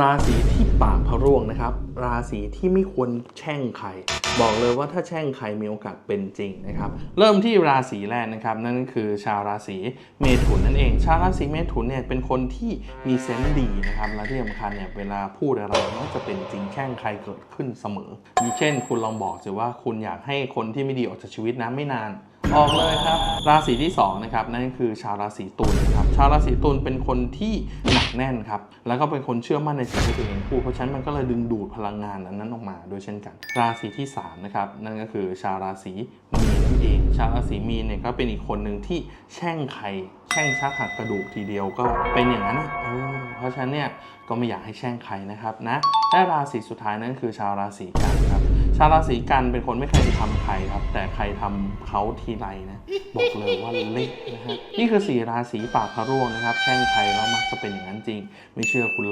ราศีที่ปากพะร่วงนะครับ ราศีที่ไม่ควรแช่งใคร บอกเลยว่าถ้าแช่งใครมีโอกาสเป็นจริงนะครับ เริ่มที่ราศีแรกนะครับ นั่นคือชาวราศีเมถุนนั่นเอง ชาวราศีเมถุนเนี่ยเป็นคนที่มีเซนส์ดีนะครับและที่สำคัญเนี่ยเวลาพูดอะไรมักจะเป็นจริงแช่งใครเกิดขึ้นเสมออย่างเช่น คุณลองบอกสิว่าคุณอยากให้คนที่ไม่ดีออกจากชีวิตนะไม่นาน ออกเลยครับ ราศีที่2นะครับนั่นก็คือชาวราศีตุลนะครับชาวราศีตุลเป็นคนที่หนักแน่นครับแล้วก็เป็นคนเชื่อมั่นในสิ่งที่ตัวเองพูดเพราะฉะนั้นมันก็เลยดึงดูดพลังงานอันนั้นออกมาด้วยเช่นกัน ราศีที่3นะครับนั่นก็คือชาวราศีมีนนั่นเองชาวราศีมีนเนี่ยก็เป็นอีกคนหนึ่งที่แช่งใครแช่งชักหักกระดูกทีเดียวก็เป็นอย่างนั้นเออ ราะฉะนั้นเนี่ยก็ไม่อยากให้แช่งใครนะครับนะและราศีสุดท้ายนั่นคือชาวราศีกันครับ ชาวราศีกันเป็นคนไม่เคยทำใครครับ แต่ใครทำเขาทีไรนะบอกเลยว่าเละนะฮะนี่คือสี่ราศีปากพระร่วงนะครับ แช่งใครแล้วมักจะเป็นอย่างนั้นจริง ไม่เชื่อคุณ